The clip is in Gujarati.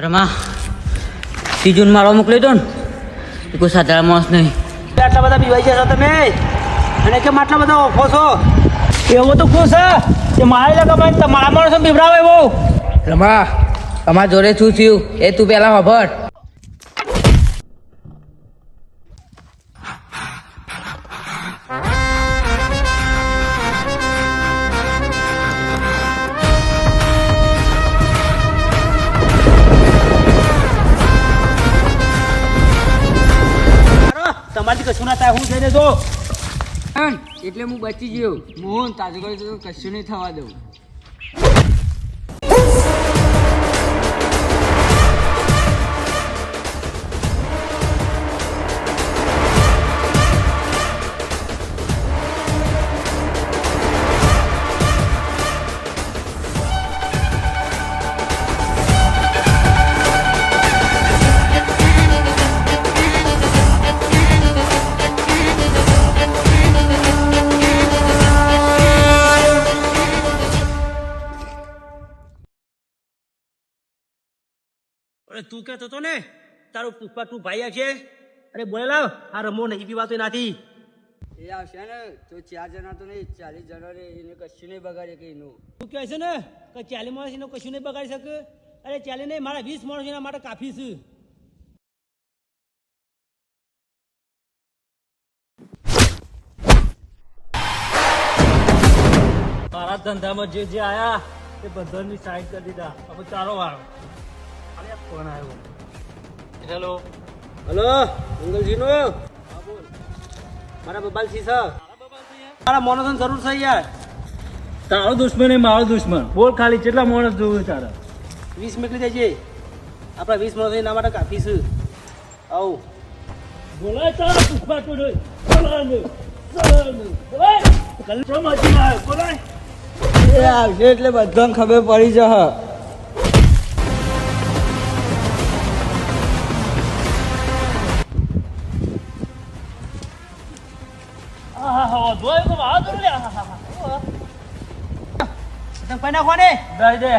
રમા સીજુન મારવા મોકલી દો ને. એ કોઈ સાધારણ માણસ નહીં. આટલા બધા પીવાઈ જશો તમે? અને કેમ આટલા બધા ઓફો છો? એવો તો ખુશ છે? કે મારે લગા તમારા માણસો પીવડાવે બહુ. રમા અમારા જોડે શું થયું? એ તું પેલા ખબર તમારી કશું ના થાય, હું જઈને જો એટલે હું બચી ગયો. મોહન તાજુ કશું નહીં થવા દઉં. અરે તું કહેતો હતો ને તારું પુષ્પા તું ભાઈ આવશે અરે બોલે લાવ આ રમો નહીં પીવાતો નથી એ આવશે ને તો ચાર જણા તો નહીં ચાલીસ જણા રે એને કશું નહીં બગાડે કે એનું. તું કહે છે ને કે ચાલીસ માણસ એનું કશું નહીં બગાડી શકે? અરે ચાલી નહીં મારા વીસ માણસ એના માટે કાફી છે. મારા ધંધામાં જે જે આયા તે બધાની સાઈડ કરી દીધા. હવે તારો વાળો ફોન આવ્યો હેલો હલો મંગલજીનો? મારા બબાલજી છે મારા મોનોસન જરૂર છે યાર. તારો દુશ્મન એ મારો દુશ્મન. બોલ ખાલી કેટલા માણસ જોવે તારા? વીસ મોકલી દેજે. આપણા વીસ માણસ એના માટે કાફી છે આવું. બોલાય તારા પુષ્પા તો નહીં બોલાય બોલાય એટલે બધાને ખબર પડી જશે. હા જોયો તો તો લે હા હા હા. તમે પૈના કોને દઈ દે.